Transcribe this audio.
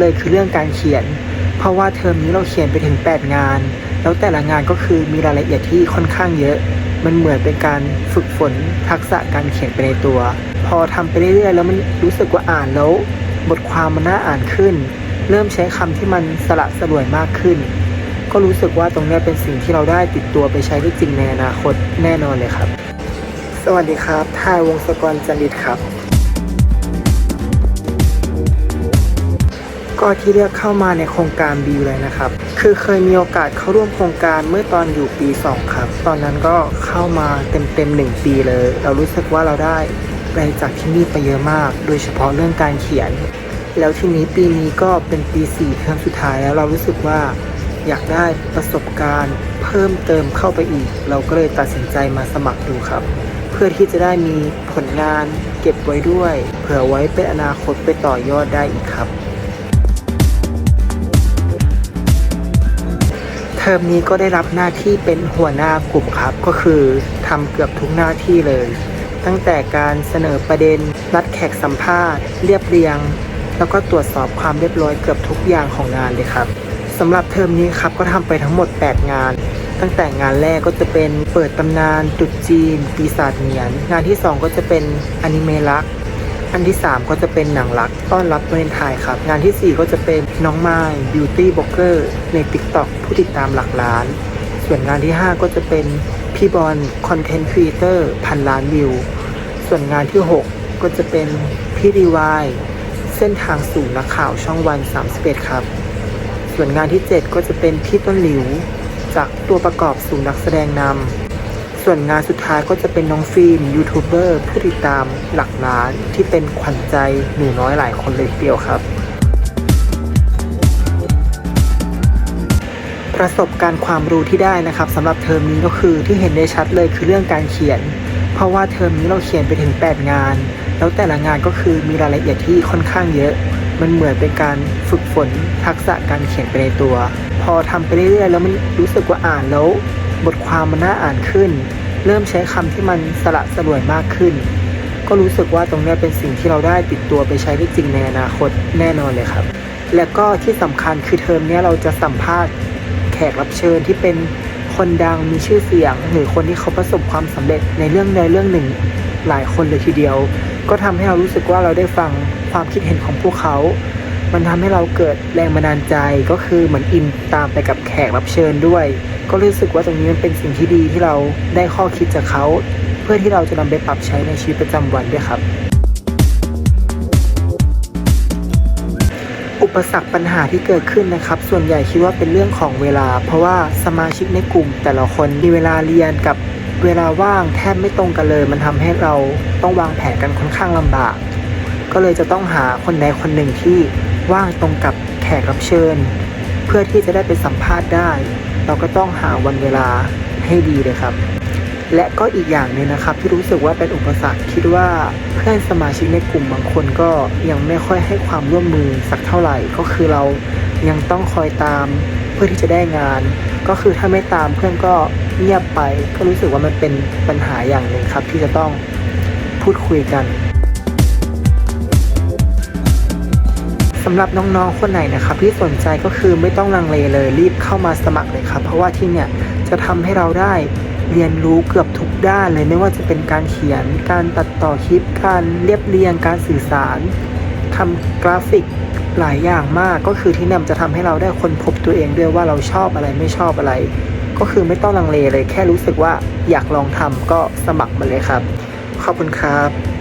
เลยคือเรื่องการเขียน เพราะว่าเทอมนี้เราเขียนไปถึง 8 งาน แล้วแต่ละงานก็คือมีรายละเอียดที่ค่อนข้างเยอะ มันเหมือนเป็นการฝึกฝนทักษะการเขียนไปในตัว พอทำไปเรื่อยๆ แล้วมันรู้สึกว่าอ่านแล้ว บทความมันน่าอ่านขึ้น เริ่มใช้คำที่มันสละสลวยมากขึ้น ก็รู้สึกว่าตรงนี้เป็นสิ่งที่เราได้ติดตัวไปใช้ได้จริงในอนาคตแน่นอนเลยครับ สวัสดีครับทายวงศกรจันดิตครับ ก็ที่เลือกเข้ามาในโครงการบิวเลยนะครับ คือเคยมีโอกาสเข้าร่วมโครงการเมื่อตอนอยู่ปี 2 ครับ ตอนนั้นก็เข้ามาเต็มๆหนึ่งปีเลย เรารู้สึกว่าเราได้อะไรจากที่นี่ไปเยอะมาก โดยเฉพาะเรื่องการเขียน แล้วทีนี้ปีนี้ก็เป็นปี4เทอมสุดท้ายแล้วเรารู้สึกว่าอยากได้ประสบการณ์เพิ่มเติมเข้าไปอีก เราก็เลยตัดสินใจมาสมัครดูครับ เพื่อที่จะได้มีผลงานเก็บไว้ด้วย เผื่อไว้เป็นอนาคตไปต่อยอดได้อีกครับ เทอมนี้ก็ได้รับหน้าที่เป็นหัวหน้ากลุ่มครับ ก็คือทำเกือบทุกหน้าที่เลย ตั้งแต่การเสนอประเด็นนัดแขกสัมภาษณ์ เรียบเรียง แล้วก็ตรวจสอบความเรียบร้อยเกือบทุกอย่างของงานเลยครับสำหรับเทอมนี้ครับก็ทำไปทั้งหมด 8 งานตั้งแต่งานแรกก็จะเป็นเปิดตำนานตรุษจีน ปีศาจเหนียน งานที่ 2 ก็จะเป็นอนิเมะรัก อันที่ 3 ก็จะเป็นหนังรักต้อนรับวาเลนไทน์ครับ งานทีสี่ 4 ก็จะเป็นน้องไม้บิวตี้บล็อกเกอร์ใน TikTok ผู้ติดตามหลักล้าน ส่วนงานที่ 5 ก็จะเป็นพี่บอลคอนเทนต์ครีเอเตอร์พันล้านวิว ส่วนงานที่ 6 ก็จะเป็นพี่รีวายเส้นทางสู่นักข่าวช่องวัน 31 ครับ ส่วนงานที่ 7 ก็จะเป็นพี่ต้นหลิว จากตัวประกอบสู่นักแสดงนำ ส่วนงานสุดท้ายก็จะเป็นน้องฟิล์มยูทูบเบอร์ผู้ติดตามหลักล้านที่เป็นขวัญใจหนูน้อยหลายคนเลยทีเดียวครับ ประสบการณ์ความรู้ที่ได้นะครับสำหรับเทอมนี้ก็คือที่เห็นได้ชัดเลยคือเรื่องการเขียน เพราะว่าเทอมนี้เราเขียนไปถึง 8 งาน แล้วแต่ละงานก็คือมีรายละเอียดที่ค่อนข้างเยอะมันเหมือนเป็นการฝึกฝนทักษะการเขียนไปในตัว พอทำไปเรื่อยๆ แล้วมันรู้สึกว่าอ่านแล้ว บทความมันน่าอ่านขึ้น เริ่มใช้คำที่มันสละสลวยมากขึ้น ก็รู้สึกว่าตรงนี้เป็นสิ่งที่เราได้ติดตัวไปใช้ได้จริงในอนาคตแน่นอนเลยครับ และก็ที่สำคัญคือเทอมนี้เราจะสัมภาษณ์แขกรับเชิญที่เป็นคนดังมีชื่อเสียง หรือคนที่เขาประสบความสำเร็จในเรื่องใดเรื่องหนึ่งหลายคนเลยทีเดียว ก็ทำให้เรารู้สึกว่าเราได้ฟังความคิดเห็นของพวกเขา มันทำให้เราเกิดแรงบันดาลใจก็คือเหมือนอินตามไปกับแขกรับเชิญด้วย ก็รู้สึกว่าตรงนี้มันเป็นสิ่งที่ดีที่เราได้ข้อคิดจากเขา เพื่อที่เราจะนำไปปรับใช้ในชีวิตประจำวันด้วยครับ อุปสรรคปัญหาที่เกิดขึ้นนะครับ ส่วนใหญ่คิดว่าเป็นเรื่องของเวลา เพราะว่าสมาชิกในกลุ่ม แต่ละคนมีเวลาเรียนกับเวลาว่างแทบไม่ตรงกันเลย มันทำให้เราต้องวางแผนกันค่อนข้างลำบาก ก็เลยจะต้องหาคนใดคนหนึ่งที่ ว่างตรงกับแขกรับเชิญ เพื่อที่จะได้ไปสัมภาษณ์ได้ เราก็ต้องหาวันเวลาให้ดีเลยครับ และก็อีกอย่างหนึงนะครับ ที่รู้สึกว่าเป็นอุปสรรคคิดว่าเพื่อนสมาชิกในกลุ่มบางคนก็ยังไม่ค่อยให้ความร่วมมือสักเท่าไหร่ก็คือเรายังต้องคอยตามเพื่อที่จะได้งาน ก็คือถ้าไม่ตามเพื่อนก็เงียบไป ก็รู้สึกว่ามันเป็นปัญหาอย่างหนึ่งครับ ที่จะต้องพูดคุยกันำหรับน้องๆ คนไหนนะครับที่สนใจก็คือไม่ต้องลังเลเลยรีบเข้ามาสมัครเลยครับ เพราะว่าที่เนี่ยจะทำให้เราได้เรียนรู้เกือบทุกด้านเลยไม่ว่าจะเป็นการเขียน การตัดต่อคลิป การเรียบเรียง การสื่อสารทำกราฟิกหลายอย่างมากก็คือที่นี่จะทำให้เราได้ค้นพบตัวเองด้วยว่าเราชอบอะไรไม่ชอบอะไร ก็คือไม่ต้องลังเลเลยแค่รู้สึกว่าอยากลองทำก็สมัครมาเลยครับ ขอบคุณครับ